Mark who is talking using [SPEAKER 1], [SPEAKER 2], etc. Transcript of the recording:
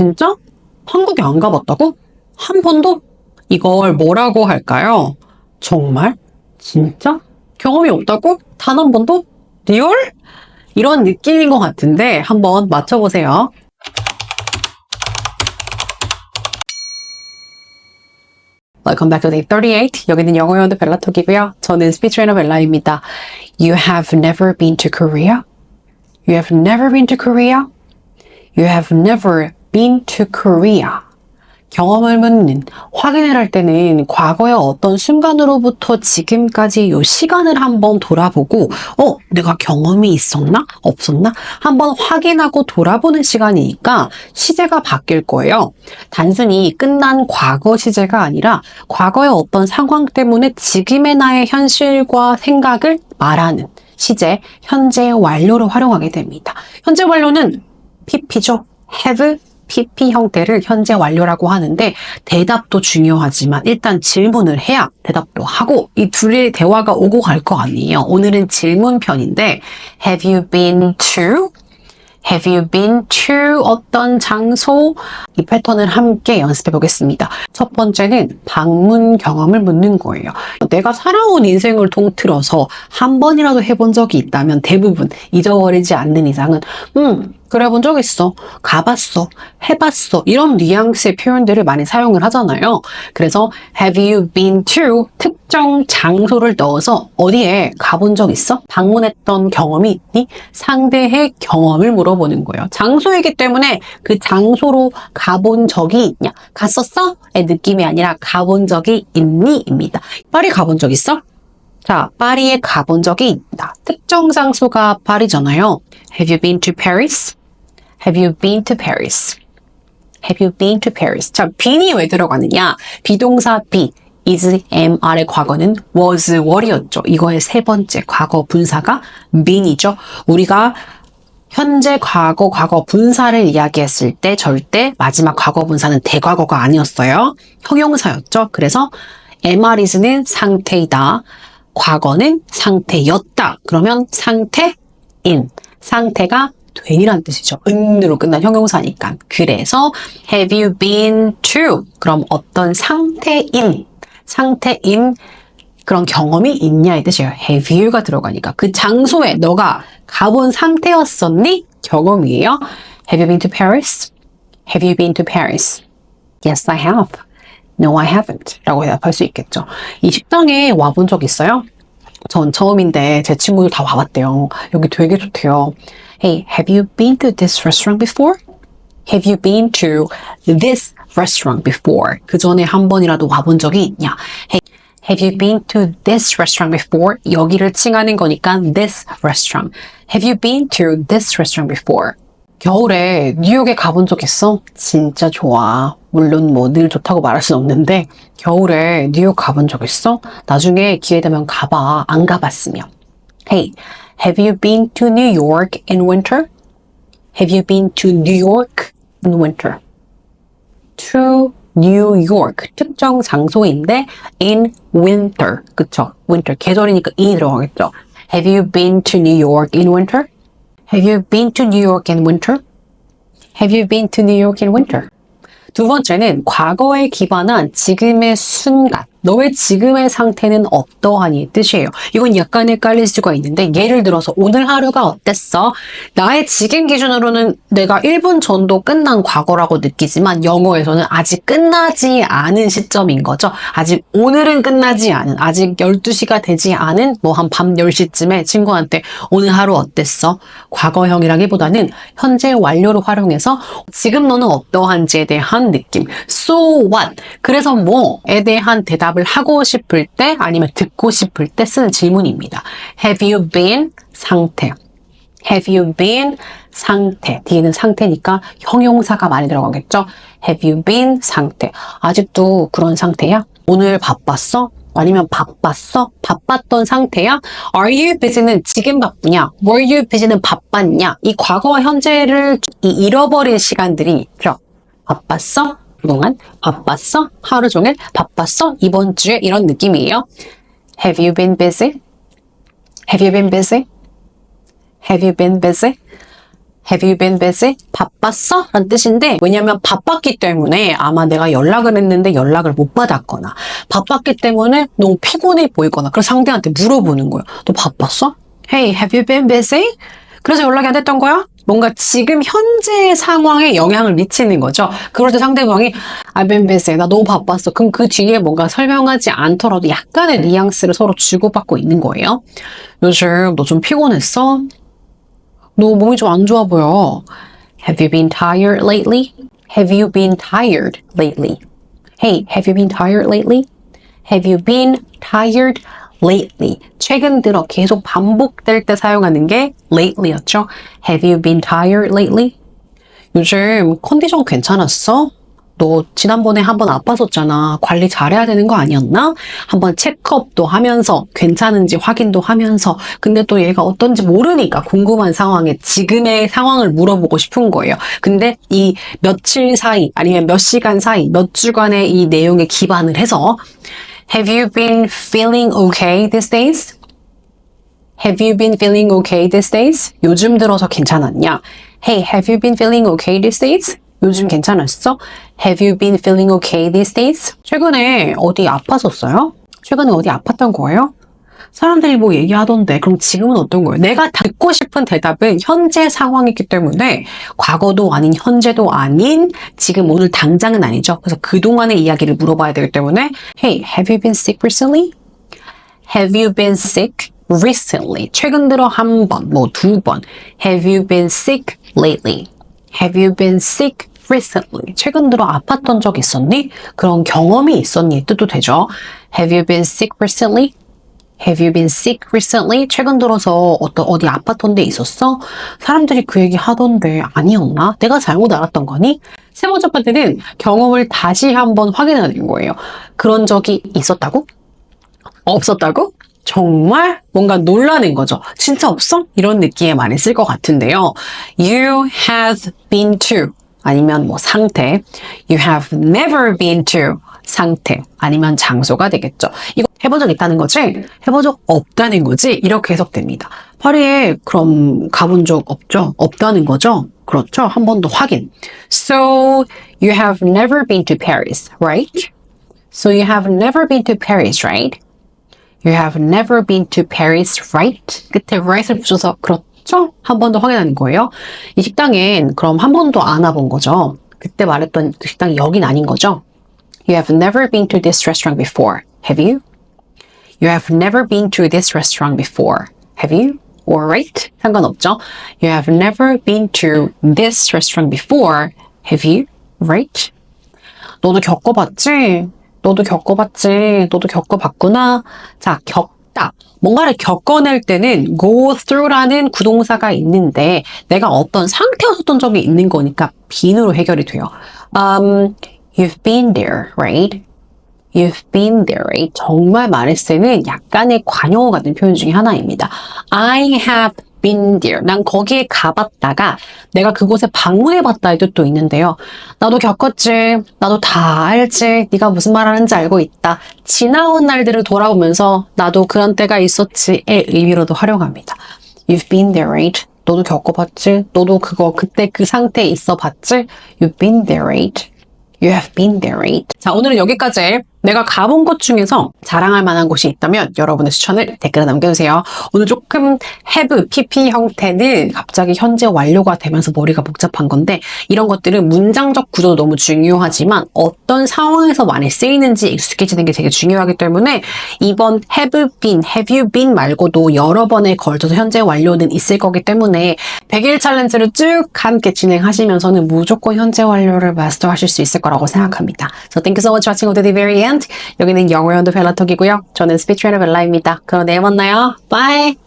[SPEAKER 1] 진짜? 한국에 안 가봤다고? 한 번도? 이걸 뭐라고 할까요? 정말? 진짜? 경험이 없다고? 단 한 번도? 리얼? 이런 느낌인 것 같은데 한번 맞춰보세요. Welcome back to day 38. 여기는 영어 연드 벨라톡이고요. 저는 스피치 트레이너 벨라입니다. You have never been to Korea? You have never been to Korea? You have never been to Korea. 경험을 묻는, 확인을 할 때는 과거의 어떤 순간으로부터 지금까지 요 시간을 한번 돌아보고, 어, 내가 경험이 있었나? 없었나? 한번 확인하고 돌아보는 시간이니까 시제가 바뀔 거예요. 단순히 끝난 과거 시제가 아니라 과거의 어떤 상황 때문에 지금의 나의 현실과 생각을 말하는 시제, 현재 완료로 활용하게 됩니다. 현재 완료는 PP죠. have PP 형태를 현재 완료라고 하는데 대답도 중요하지만 일단 질문을 해야 대답도 하고 이 둘의 대화가 오고 갈 거 아니에요. 오늘은 질문 편인데 Have you been to? Have you been to 어떤 장소? 이 패턴을 함께 연습해 보겠습니다. 첫 번째는 방문 경험을 묻는 거예요. 내가 살아온 인생을 통틀어서 한 번이라도 해본 적이 있다면 대부분 잊어버리지 않는 이상은 음 그래 본 적 있어. 가봤어. 해봤어. 이런 뉘앙스의 표현들을 많이 사용을 하잖아요. 그래서 have you been to 특정 장소를 넣어서 어디에 가본 적 있어? 방문했던 경험이 있니? 상대의 경험을 물어보는 거예요. 장소이기 때문에 그 장소로 가본 적이 있냐? 갔었어? 의 느낌이 아니라 가본 적이 있니? 입니다. 파리 가본 적 있어? 자, 파리에 가본 적이 있다. 특정 장소가 파리잖아요. Have you been to Paris? Have you been to Paris? Have you been to Paris? 자, bene이 왜 들어가느냐? 비동사 be, is, am, are의 과거는 was, were였죠. 이거의 세 번째 과거 분사가 been이죠. 우리가 현재 과거, 과거 분사를 이야기했을 때 절대 마지막 과거 분사는 대과거가 아니었어요. 형용사였죠. 그래서 am, is는 상태이다. 과거는 상태였다. 그러면 상태인. 상태가 된이란 뜻이죠. 은으로 끝난 형용사니까. 그래서 have you been to? 그럼 어떤 상태인, 상태인 그런 경험이 있냐의 뜻이에요. have you가 들어가니까. 그 장소에 너가 가본 상태였었니? 경험이에요. Have you been to Paris? Have you been to Paris? Yes, I have. No, I haven't. 라고 대답할 수 있겠죠. 이 식당에 와본 적 있어요? 전 처음인데 제 친구들 다 와봤대요. 여기 되게 좋대요. Hey, have you been to this restaurant before? Have you been to this restaurant before? 그 전에 한 번이라도 와본 적이 있냐? Hey, have you been to this restaurant before? 여기를 칭하는 거니까 this restaurant. Have you been to this restaurant before? 겨울에 뉴욕에 가본 적 있어? 진짜 좋아. 물론 뭐 늘 좋다고 말할 순 없는데 겨울에 뉴욕 가본 적 있어? 나중에 기회 되면 가봐. 안 가봤으면. Hey, have you been to New York in winter? Have you been to New York in winter? To New York 특정 장소인데 in winter 그쵸? winter 계절이니까 이 들어가겠죠. Have you been to New York in winter? Have you been to New York in winter? Have you been to New York in winter? 두 번째는 과거에 기반한 지금의 순간. 너의 지금의 상태는 어떠하니 뜻이에요. 이건 약간 헷갈릴 수가 있는데 예를 들어서 오늘 하루가 어땠어? 나의 지금 기준으로는 내가 1분 전도 끝난 과거라고 느끼지만 영어에서는 아직 끝나지 않은 시점인 거죠. 아직 오늘은 끝나지 않은 아직 12시가 되지 않은 뭐 한 밤 10시쯤에 친구한테 오늘 하루 어땠어? 과거형이라기보다는 현재 완료를 활용해서 지금 너는 어떠한지에 대한 느낌. So what? 그래서 뭐에 대한 대답 답을 하고 싶을 때 아니면 듣고 싶을 때 쓰는 질문입니다. Have you been 상태. Have you been 상태. 뒤에는 상태니까 형용사가 많이 들어가겠죠. Have you been 상태. 아직도 그런 상태야? 오늘 바빴어? 아니면 바빴어? 바빴던 상태야? Are you busy는 지금 바쁘냐? Were you busy는 바빴냐? 이 과거와 현재를 잃어버린 시간들이 있죠. 바빴어? 그동안 바빴어? 하루 종일 바빴어? 이번 주에 이런 느낌이에요. Have you been busy? Have you been busy? Have you been busy? Have you been busy? 바빴어? 라는 뜻인데 왜냐면 바빴기 때문에 아마 내가 연락을 했는데 연락을 못 받았거나 바빴기 때문에 너무 피곤해 보이거나 그래서 상대한테 물어보는 거예요. 너 바빴어? Hey, have you been busy? 그래서 연락이 안 됐던 거야? 뭔가 지금 현재 상황에 영향을 미치는 거죠. 그럴 때 상대방이 been busy. 나 너무 바빴어. 그럼 그 뒤에 뭔가 설명하지 않더라도 약간의 뉘앙스를 서로 주고받고 있는 거예요. 요즘 너 좀 피곤했어? 너 몸이 좀 안 좋아 보여. Have you been tired lately? Have you been tired lately? Hey, have you been tired lately? Have you been tired lately? 최근 들어 계속 반복될 때 사용하는 게 lately였죠. Have you been tired lately? 요즘 컨디션 괜찮았어? 너 지난번에 한번 아팠었잖아. 관리 잘해야 되는 거 아니었나? 한번 체크업도 하면서 괜찮은지 확인도 하면서 근데 또 얘가 어떤지 모르니까 궁금한 상황에 지금의 상황을 물어보고 싶은 거예요. 근데 이 며칠 사이 아니면 몇 시간 사이 몇 주간의 이 내용에 기반을 해서 Have you been feeling okay these days? Have you been feeling okay these days? 요즘 들어서 괜찮았냐? Hey, have you been feeling okay these days? 요즘 괜찮았어? Have you been feeling okay these days? 최근에 어디 아팠었어요? 최근에 어디 아팠던 거예요? 사람들이 뭐 얘기하던데 그럼 지금은 어떤 거예요? 내가 듣고 싶은 대답은 현재 상황이기 때문에 과거도 아닌 현재도 아닌 지금 오늘 당장은 아니죠. 그래서 그동안의 이야기를 물어봐야 되기 때문에 Hey, have you been sick recently? Have you been sick recently? 최근 들어 한 번, 뭐 두 번. Have you been sick lately? Have you been sick recently? 최근 들어 아팠던 적 있었니? 그런 경험이 있었니? 뜻도 되죠. Have you been sick recently? Have you been sick recently? 최근 들어서 어떤 어디 아팠던 데 있었어? 사람들이 그 얘기 하던데 아니었나? 내가 잘못 알았던 거니? 세 번째 파트는 경험을 다시 한번 확인하는 거예요. 그런 적이 있었다고? 없었다고? 정말 뭔가 놀라는 거죠. 진짜 없어? 이런 느낌에 많이 쓸 것 같은데요. You have been to 아니면 뭐 상태 You have never been to 상태 아니면 장소가 되겠죠. 이거 해본 적 있다는 거지? 해본 적 없다는 거지? 이렇게 해석됩니다. 파리에 그럼 가본 적 없죠? 없다는 거죠? 그렇죠. 한 번 더 확인. So you have never been to Paris, right? So you have never been to Paris, right? You have never been to Paris, right? 끝에 right을 붙여서 그렇죠? 한 번 더 확인하는 거예요. 이 식당엔 그럼 한 번도 안 와본 거죠. 그때 말했던 그 식당이 여긴 아닌 거죠. You have never been to this restaurant before, have you? You have never been to this restaurant before, have you? Or right? 상관없죠. You have never been to this restaurant before, have you? Right? 너도 겪어봤지? 너도 겪어봤지? 너도 겪어봤구나? 자, 겪다. 뭔가를 겪어낼 때는 go through라는 구동사가 있는데 내가 어떤 상태였었던 적이 있는 거니까 bene으로 해결이 돼요. Um, you've been there, right? You've been there, right? 정말 말했을 때는 약간의 관용어 같은 표현 중에 하나입니다. I have been there. 난 거기에 가봤다가 내가 그곳에 방문해봤다의 뜻도 있는데요. 나도 겪었지. 나도 다 알지. 네가 무슨 말하는지 알고 있다. 지나온 날들을 돌아보면서 나도 그런 때가 있었지의 의미로도 활용합니다. You've been there, right? 너도 겪어봤지? 너도 그거 그때 그 상태에 있어봤지? You've been there, right? You have been there, right? 자, 오늘은 여기까지 내가 가본 곳 중에서 자랑할 만한 곳이 있다면 여러분의 추천을 댓글에 남겨주세요. 오늘 조금 have, pp 형태는 갑자기 현재 완료가 되면서 머리가 복잡한 건데 이런 것들은 문장적 구조도 너무 중요하지만 어떤 상황에서 많이 쓰이는지 익숙해지는 게 되게 중요하기 때문에 이번 have been, have you been 말고도 여러 번에 걸쳐서 현재 완료는 있을 거기 때문에 100일 챌린지를 쭉 함께 진행하시면서는 무조건 현재 완료를 마스터하실 수 있을 거라고 생각합니다. So thank you so much for watching to the very end. 여기는 영어 연도 벨라톡이고요. 저는 스피치 트레이너 벨라입니다. 그럼 내일 만나요. Bye!